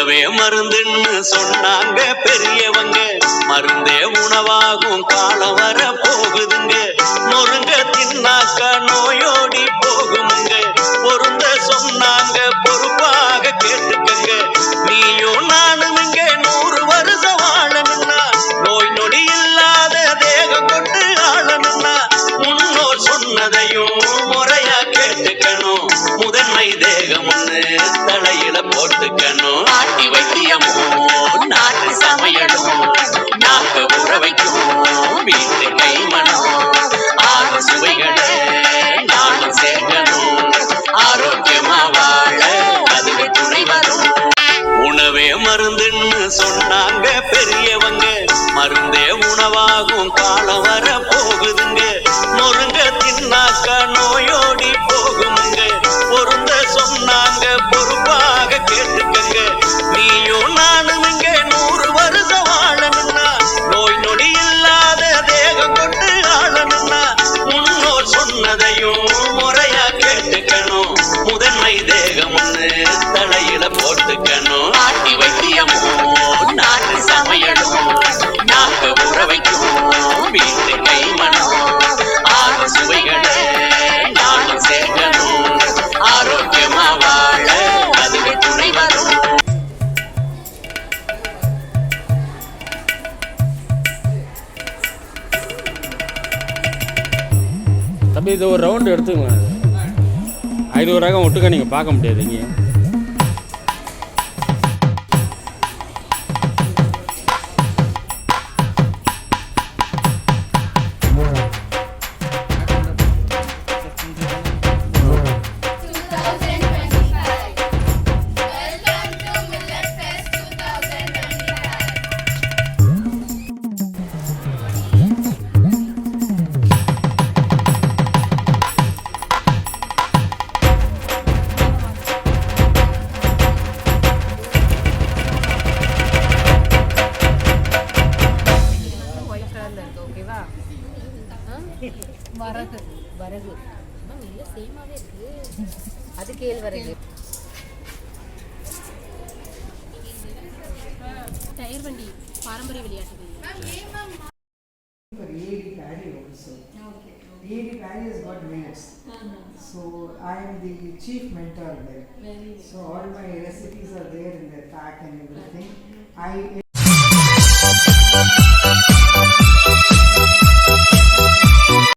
உணவே மருந்துன்னு சொன்னாங்க பெரியவங்க. மருந்தே உணவாகும் காலம் வர போகுதுங்க. நொறுங்க தின்னாக்க நோயோடி போகுமுங்க. பொருந்த சொன்னாங்க பொறுப்பாக கேட்டுக்கங்க. நீயும் நானும் இங்க நூறு வருஷம் வாழணும்னா நோய் நொடி இல்லாத தேகம் கொண்டு ஆளணும்னா முன்னோர் சொன்னதை சொன்னாங்க பெரியவங்க. மருந்தே உணவாகும் காலம் வர தம்பி இது ஒரு ரவுண்டு எடுத்துக்கலாம் ஐநூறு ரகம் ஒட்டுக்கா நீங்கள் பார்க்க முடியாது இங்கே ஒயிட் கலர்ல இருக்கு ஓகேவா வரகு வரகு இல்ல சேமாவே இருக்கு அது கேழ்வரகு டயர் வண்டி பாரம்பரிய for EAD Paddy also. EAD Paddy has got minutes. So I am the chief mentor there. So all my recipes are there in the pack and everything. I